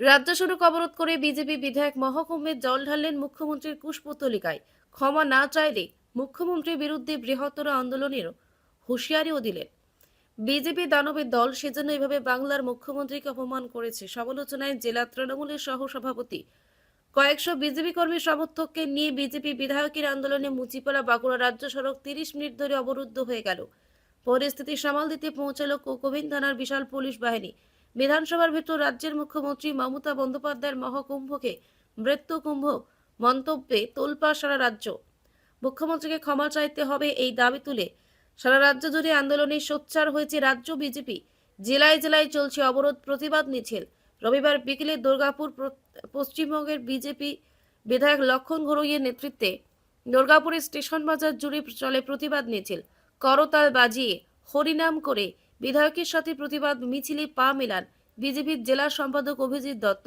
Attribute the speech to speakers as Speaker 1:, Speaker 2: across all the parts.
Speaker 1: রাজ্য সড়ক অবরোধ করে বিজেপি বিধায়ক মহকুম্ভে জল ঢাললেন মুখ্যমন্ত্রীর কুশপুতলিকায়। ক্ষমা না চাইলে মুখ্যমন্ত্রীর বিরুদ্ধে বৃহত্তর আন্দোলনেরও হুঁশিয়ারিও দিলেন। বিজেপি দানবের দল সেজন্য এভাবে বাংলার মুখ্যমন্ত্রীকে অপমান করেছে। সমালোচনায় জেলা তৃণমূলের সহ সভাপতি কয়েকশো বিজেপি কর্মী সমর্থককে নিয়ে বিজেপি বিধায়কের আন্দোলনে মুচিপাড়া বাঁকুড়া রাজ্য সড়ক তিরিশ মিনিট ধরে অবরুদ্ধ হয়ে গেল। পরিস্থিতি সামাল দিতে পৌঁছালো কোকোভিন থানার বিশাল পুলিশ বাহিনী। বিধানসভার ভেতর রাজ্যের মুখ্যমন্ত্রী মমতা বন্দ্যোপাধ্যায়ের মহাকুম্ভকে মৃত্যুকুম্ভ মন্তব্যে তোলপা সারা রাজ্য। মুখ্যমন্ত্রীকে ক্ষমা চাইতে হবে এই দাবি তুলে সারা রাজ্য জুড়ে আন্দোলনে সোচ্চার হয়েছে রাজ্য বিজেপি। জেলায় জেলায় চলছে অবরোধ প্রতিবাদ মিছিল। রবিবার বিকেলে দুর্গাপুর পশ্চিমবঙ্গের বিজেপি বিধায়ক লক্ষণ ঘরুইয়ের নেতৃত্বে দুর্গাপুরের স্টেশন বাজার জুড়ে চলে প্রতিবাদ মিছিল। করতাল বাজিয়ে হরিনাম করে বিধায়কের সাথে প্রতিবাদ মিছিলে পা মেলান বিজেপির জেলা সম্পাদক অভিজিৎ দত্ত।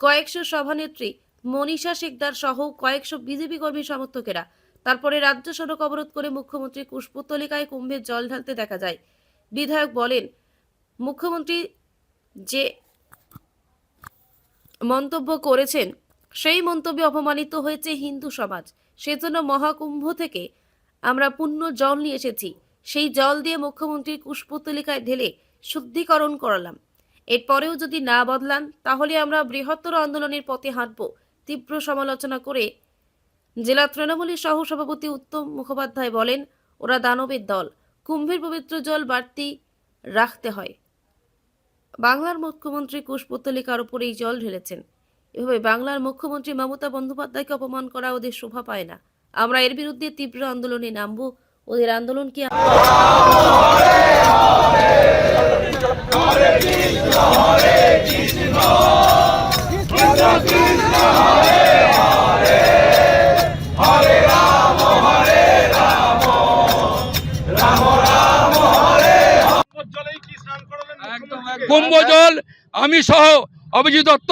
Speaker 1: কয়েকশো সভানেত্রী মনীষা শিকদার সহ কয়েকশো বিজেপি কর্মী সমর্থকেরা। তারপরে রাজ্য সড়ক অবরোধ করে মুখ্যমন্ত্রী কুশপুত্তলিকায় কুম্ভে জল ঢালতে দেখা যায়। বিধায়ক বলেন, মুখ্যমন্ত্রী যে মন্তব্য করেছেন, সেই মন্তব্যে অপমানিত হয়েছে হিন্দু সমাজ। সেজন্য মহাকুম্ভ থেকে আমরা পূর্ণ জল নিয়ে এসেছি। সেই জল দিয়ে মুখ্যমন্ত্রীর কুশপুতলিকায় ঢেলে শুদ্ধিকরণ করালাম। এরপরেও যদি না বদলান, তাহলে আমরা বৃহত্তর আন্দোলনের পথে হাঁটব, তীব্র সমালোচনা করে জেলা তৃণমূলের সহ সভাপতি উত্তম মুখোপাধ্যায় বলেন, ওরা দানবের দল, কুম্ভের পবিত্র জল বাড়তি রাখতে হয়। বাংলার মুখ্যমন্ত্রী কুশপুত্তলিকার উপর এই জল ঢেলেছেন। এভাবে বাংলার মুখ্যমন্ত্রী মমতা বন্দ্যোপাধ্যায়কে অপমান করা ওদের শোভা পায় না। আমরা এর বিরুদ্ধে তীব্র আন্দোলনে নামব ওদের আন্দোলনকে
Speaker 2: কি?
Speaker 3: কুম্ভ জল আমি সহ অভিজিৎ দত্ত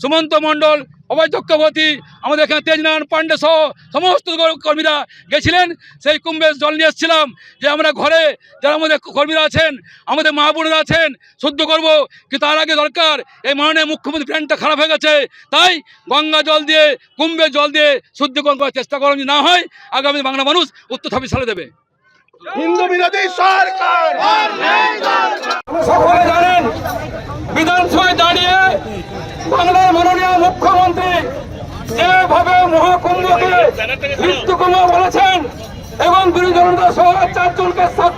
Speaker 3: সুমন্ত মণ্ডল অভয় চক্রবর্তী আমাদের এখানে তেজনারায়ণ পাণ্ডে সহ সমস্ত কর্মীরা গেছিলেন। সেই কুম্ভে জল নিয়ে এসেছিলাম যে আমরা ঘরে যারা আমাদের কর্মীরা আছেন আমাদের মা বোনেরা আছেন শুদ্ধ করব কিন্তু তার আগে দরকার। এই মাননীয় মুখ্যমন্ত্রী প্ল্যানটা খারাপ হয়ে গেছে। তাই গঙ্গা জল দিয়ে কুম্ভের জল দিয়ে শুদ্ধিকরণ করার চেষ্টা করা যদি না হয় আগামী বাংলা মানুষ উত্তর ছাব্বিশ সালে দেবে।
Speaker 2: হিন্দু বিরোধী সরকার।
Speaker 3: মহাকুম্ভকে মৃত্যুকুম্ভ বলেছেন এবং বিরোধী জনতা সহ চারজনকে সাত